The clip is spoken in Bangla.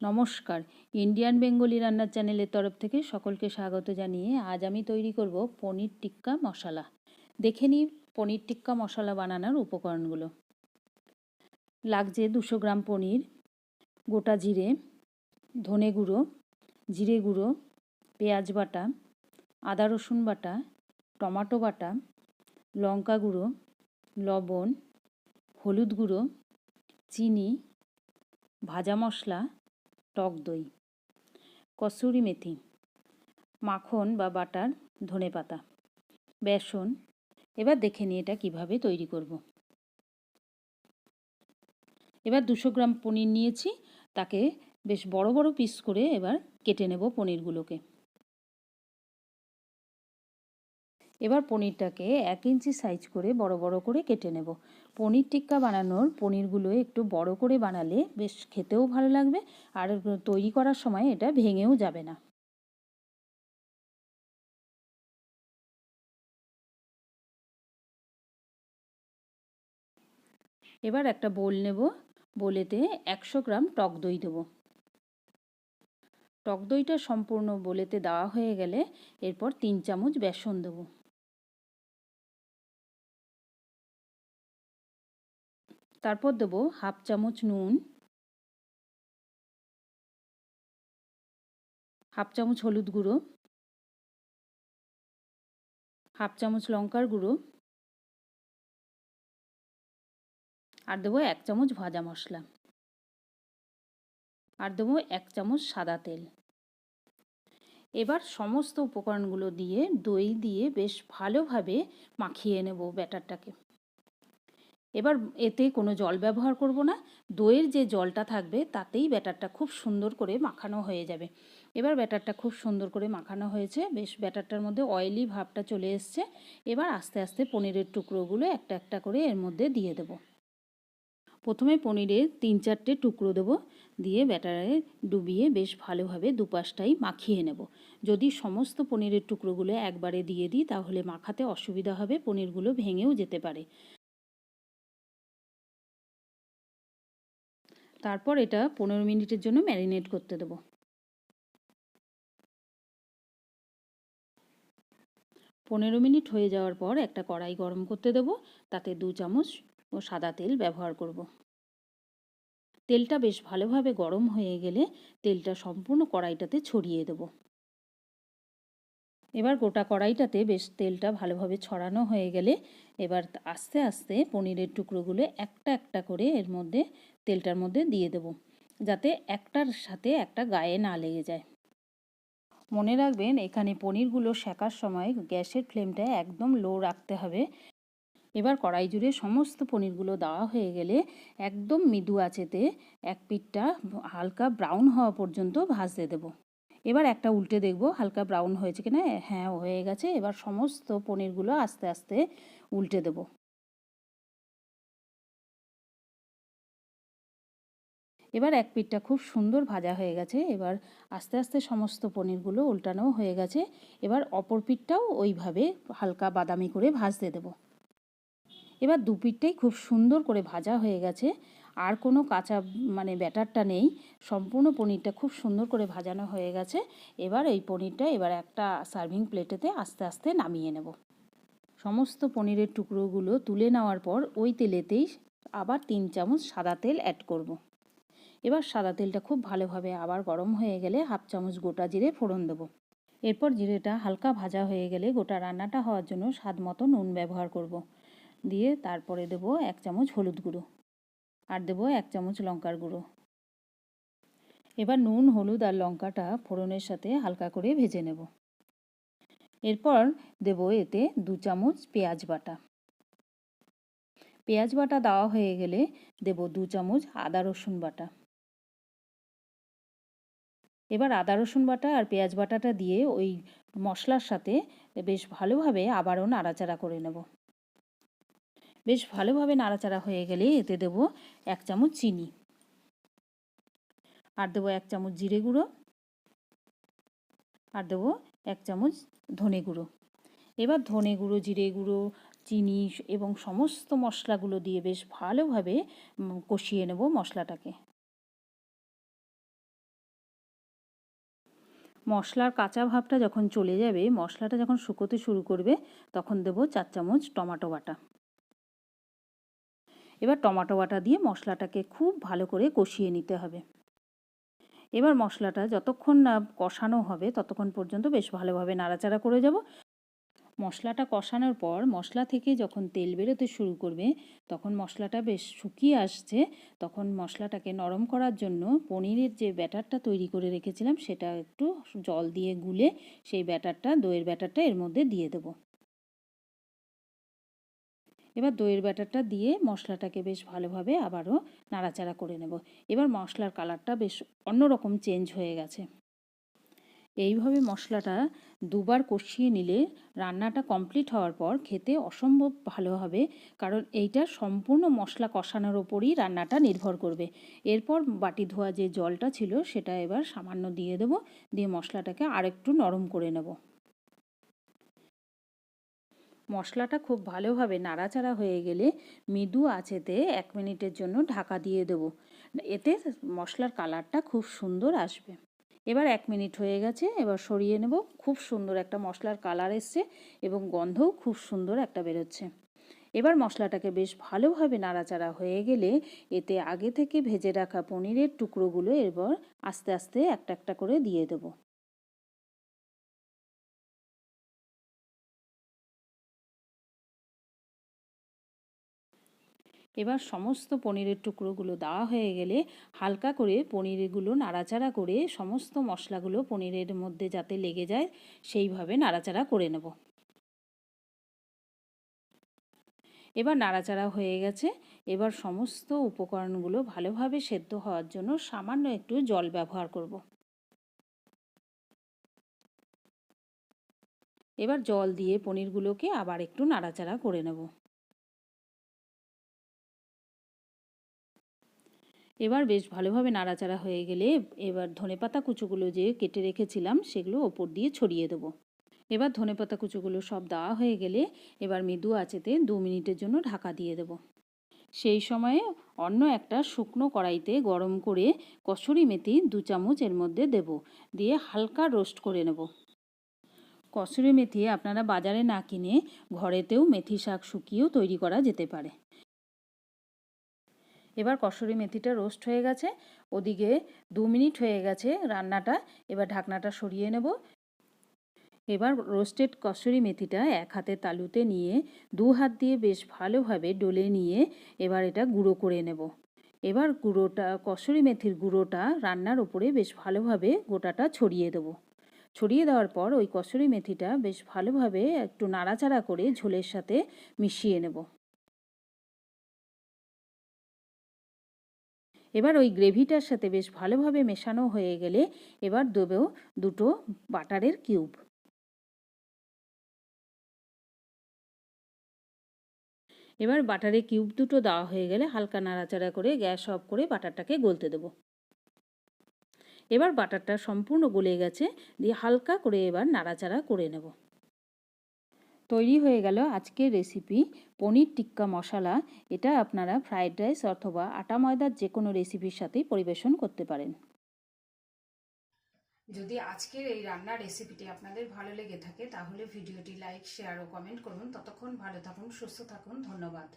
নমস্কার। ইন্ডিয়ান বেঙ্গলি রান্নার চ্যানেলের তরফ থেকে সকলকে স্বাগত জানিয়ে আজ আমি তৈরি করব পনির টিক্কা মশলা। দেখে নিই পনির টিক্কা মশলা বানানোর উপকরণগুলো। লাগছে দুশো গ্রাম পনির, গোটা জিরে, ধনে গুঁড়ো, জিরে গুঁড়ো, পেঁয়াজ বাটা, আদা রসুন বাটা, টমাটো বাটা, লঙ্কা গুঁড়ো, লবণ, হলুদ গুঁড়ো, চিনি, ভাজা মশলা টক দই, কসুরি মেথি, মাখন বা বাটার ধনে পাতা, বেসন। এবার দেখে নিই এটা কীভাবে তৈরি করব। এবার দুশো গ্রাম পনির নিয়েছি, তাকে বেশ বড় বড় পিস করে এবার কেটে নেব পনিরগুলোকে। এবার পনিরটাকে এক ইঞ্চি সাইজ করে বড় বড় করে কেটে নেব। পনির টিক্কা বানানোর পনিরগুলো একটু বড় করে বানালে বেশ খেতেও ভালো লাগবে আর তৈরি করার সময় এটা ভেঙেও যাবে না। এবার একটা বোল নেব, বোলেতে একশো গ্রাম টক দই দেবো। টক দইটা সম্পূর্ণ বোলেতে দেওয়া হয়ে গেলে এরপর তিন চামচ বেসন দেবো। তারপর দেবো হাফ চামচ নুন, হাফ চামচ হলুদ গুঁড়ো, হাফ চামচ লঙ্কার গুঁড়ো আর দেবো এক চামচ ভাজা মশলা। আর দেবো এক চামচ সাদা তেল। এবার সমস্ত উপকরণগুলো দিয়ে দই দিয়ে বেশ ভালোভাবে মাখিয়ে নেব ব্যাটারটাকে। এবার এতে কোনো জল ব্যবহার করব না। দইয়ের যে জলটা থাকবে, তাতেই ব্যাটারটা খুব সুন্দর করে মাখানো হয়ে যাবে। এবার ব্যাটারটা খুব সুন্দর করে মাখানো হয়েছে। বেশ ব্যাটারটার মধ্যে অয়েলি ভাবটা চলে এসছে। এবার আস্তে আস্তে পনিরের টুকরোগুলো একটা একটা করে এর মধ্যে দিয়ে দেবো। প্রথমে পনিরের তিন চারটে টুকরো দেবো। দিয়ে ব্যাটারে ডুবিয়ে বেশ ভালোভাবে দুপাশটাই মাখিয়ে নেব। যদি সমস্ত পনিরের টুকরোগুলো একবারে দিয়ে দিই, তাহলে মাখাতে অসুবিধা হবে। পনিরগুলো ভেঙেও যেতে পারে। তারপর এটা পনেরো মিনিটের জন্য ম্যারিনেট করতে দেবো পনেরো মিনিট হয়ে যাওয়ার পর একটা কড়াই গরম করতে দেবো, তাতে দু চামচ ও সাদা তেল ব্যবহার করব। তেলটা বেশ ভালোভাবে গরম হয়ে গেলে তেলটা সম্পূর্ণ কড়াইটাতে ছড়িয়ে দেব এবার গোটা কড়াইটাতে বেশ তেলটা ভালোভাবে ছড়ানো হয়ে গেলে এবার আস্তে আস্তে পনিরের টুকরোগুলো একটা একটা করে এর মধ্যে তেলটার মধ্যে দিয়ে দেব, যাতে একটার সাথে একটা গায়ে না লেগে যায়। মনে রাখবেন, এখানে পনিরগুলো শেখার সময় গ্যাসের ফ্লেমটা একদম লো রাখতে হবে। এবার কড়াই জুড়ে সমস্ত পনিরগুলো দেওয়া হয়ে গেলে একদম মৃদু আঁচেতে এক পিঠটা হালকা ব্রাউন হওয়া পর্যন্ত ভাজতে দেবো। এবার একটা উল্টে দেখব, হালকা ব্রাউন হয়েছে কিনা? হ্যাঁ হয়ে গেছে। এবার সমস্ত পনিরগুলো আস্তে আস্তে উল্টে দেবো। এবার এক পিঠটা খুব সুন্দর ভাজা হয়ে গেছে। এবার আস্তে আস্তে সমস্ত পনিরগুলো উল্টানো হয়ে গেছে। এবার অপর পিঠটাও ওইভাবে হালকা বাদামি করে ভাজতে দেবো। এবার দু পিঠটাই খুব সুন্দর করে ভাজা হয়ে গেছে। আর কোনো কাঁচা মানে ব্যাটারটা নেই। সম্পূর্ণ পনিরটা খুব সুন্দর করে ভাজানো হয়ে গেছে। এবার এই পনিরটা এবার একটা সার্ভিং প্লেটেতে আস্তে আস্তে নামিয়ে নেব। সমস্ত পনিরের টুকরোগুলো তুলে নেওয়ার পর ওই তেলেতেই আবার তিন চামচ সাদা তেল অ্যাড করব। এবার সাদা তেলটা খুব ভালোভাবে আবার গরম হয়ে গেলে হাফ চামচ গোটা জিরে ফোড়ন দেবো। এরপর জিরেটা হালকা ভাজা হয়ে গেলে গোটা রান্নাটা হওয়ার জন্য স্বাদ মতো নুন ব্যবহার করব। দিয়ে তারপরে দেব এক চামচ হলুদ গুঁড়ো আর দেব এক চামচ লঙ্কার গুঁড়ো। এবার নুন, হলুদ আর লঙ্কাটা ফোড়নের সাথে হালকা করে ভেজে নেব। এরপর দেব এতে দু চামচ পেঁয়াজ বাটা। পেঁয়াজ বাটা দেওয়া হয়ে গেলে দেব দু চামচ আদা রসুন বাটা। এবার আদা, রসুন বাটা আর পেঁয়াজ বাটাটা দিয়ে ওই মশলার সাথে বেশ ভালোভাবে আবারও নাড়াচাড়া করে নেব। বেশ ভালোভাবে নাড়াচাড়া হয়ে গেলে এতে দেব এক চামচ চিনি। আর দেবো এক চামচ জিরে গুঁড়ো। আর দেবো এক চামচ ধনে গুঁড়ো। এবার ধনে গুঁড়ো, জিরে গুঁড়ো, চিনি এবং সমস্ত মশলাগুলো দিয়ে বেশ ভালোভাবে কষিয়ে নেব মশলাটাকে। মশলার কাঁচা ভাবটা যখন চলে যাবে, মশলাটা যখন শুকোতে শুরু করবে, তখন দেব চার চামচ টমাটো বাটা। এবার টমাটো বাটা দিয়ে মশলাটাকে খুব ভালো করে কষিয়ে নিতে হবে। এবার মশলাটা যতক্ষণ না কষানো হবে, ততক্ষণ পর্যন্ত বেশ ভালোভাবে নাড়াচাড়া করে যাব। মশলাটা কষানোর পর মশলা থেকে যখন তেল বেরোতে শুরু করবে, তখন মশলাটা বেশ শুকিয়ে আসছে। তখন মশলাটাকে নরম করার জন্য পনিরের যে ব্যাটারটা তৈরি করে রেখেছিলাম, সেটা একটু জল দিয়ে গুলে সেই ব্যাটারটা, দইয়ের ব্যাটারটা এর মধ্যে দিয়ে দেবো। এবার দইয়ের ব্যাটারটা দিয়ে মশলাটাকে বেশ ভালোভাবে আবারও নাড়াচাড়া করে নেব। এবার মশলার কালারটা বেশ অন্যরকম চেঞ্জ হয়ে গেছে। এইভাবে মশলাটা দুবার কষিয়ে নিলে রান্নাটা কমপ্লিট হওয়ার পর খেতে অসম্ভব ভালো হবে, কারণ এইটা সম্পূর্ণ মশলা কষানোর ওপরই রান্নাটা নির্ভর করবে। এরপর বাটি ধোয়া যে জলটা ছিল সেটা এবার সামান্য দিয়ে দেবো, দিয়ে মশলাটাকে আরেকটু নরম করে নেব। মশলাটা খুব ভালোভাবে নাড়াচাড়া হয়ে গেলে মৃদু আঁচেতে এক মিনিটের জন্য ঢাকা দিয়ে দেবো। এতে মশলার কালারটা খুব সুন্দর আসবে। এবার এক মিনিট হয়ে গেছে, এবার সরিয়ে নেব। খুব সুন্দর একটা মশলার কালার এসছে এবং গন্ধও খুব সুন্দর একটা বেরোচ্ছে। এবার মশলাটাকে বেশ ভালোভাবে নাড়াচাড়া হয়ে গেলে এতে আগে থেকে ভেজে রাখা পনিরের টুকরোগুলো এরপর আস্তে আস্তে একটা একটা করে দিয়ে দেবো। এবার সমস্ত পনিরের টুকরোগুলো দেওয়া হয়ে গেলে হালকা করে পনিরগুলো নাড়াচাড়া করে সমস্ত মশলাগুলো পনিরের মধ্যে যাতে লেগে যায়, সেইভাবে নাড়াচাড়া করে নেব। এবার নাড়াচাড়া হয়ে গেছে। এবার সমস্ত উপকরণগুলো ভালোভাবে সেদ্ধ হওয়ার জন্য সামান্য একটু জল ব্যবহার করব। এবার জল দিয়ে পনিরগুলোকে আবার একটু নাড়াচাড়া করে নেব। এবার বেশ ভালোভাবে নাড়াচাড়া হয়ে গেলে এবার ধনেপাতা কুচোগুলো যে কেটে রেখেছিলাম, সেগুলো ওপর দিয়ে ছড়িয়ে দেবো। এবার ধনেপাতা কুচোগুলো সব দেওয়া হয়ে গেলে এবার মৃদু আঁচেতে দু মিনিটের জন্য ঢাকা দিয়ে দেবো। সেই সময়ে অন্য একটা শুকনো কড়াইতে গরম করে কসুরি মেথি দু চামচ এর মধ্যে দেব, দিয়ে হালকা রোস্ট করে নেব। কসুরি মেথি আপনারা বাজারে না কিনে ঘরেতেও মেথি শাক শুকিয়েও তৈরি করা যেতে পারে। এবার কসুরি মেথিটা রোস্ট হয়ে গেছে। ওদিকে দু মিনিট হয়ে গেছে রান্নাটা। এবার ঢাকনাটা সরিয়ে নেব। এবার রোস্টেড কসুরি মেথিটা এক হাতে তালুতে নিয়ে দু হাত দিয়ে বেশ ভালোভাবে ডলে নিয়ে এবার এটা গুঁড়ো করে নেব। এবার গুঁড়োটা, কসুরি মেথির গুঁড়োটা রান্নার উপরে বেশ ভালোভাবে গোটাটা ছড়িয়ে দেবো। ছড়িয়ে দেওয়ার পর ওই কসুরি মেথিটা বেশ ভালোভাবে একটু নাড়াচাড়া করে ঝোলের সাথে মিশিয়ে নেব। এবার ওই গ্রেভিটার সাথে বেশ ভালোভাবে মেশানো হয়ে গেলে এবার দেবেও দুটো বাটারের কিউব। এবার বাটারে কিউব দুটো দেওয়া হয়ে গেলে হালকা নাড়াচাড়া করে গ্যাস অফ করে বাটারটাকে গলতে দেবো। এবার বাটারটা সম্পূর্ণ গলে গেছে, দিয়ে হালকা করে এবার নাড়াচাড়া করে নেব। তৈরি হয়ে গেল আজকের রেসিপি পনির টিক্কা মশলা। এটা আপনারা ফ্রায়েড রাইস অথবা আটা ময়দার যে কোনো রেসিপির সাথেই পরিবেশন করতে পারেন। যদি আজকের এই রান্নার রেসিপিটি আপনাদের ভালো লেগে থাকে, তাহলে ভিডিওটি লাইক শেয়ার ও কমেন্ট করুন। ততক্ষণ ভালো থাকুন, সুস্থ থাকুন। ধন্যবাদ।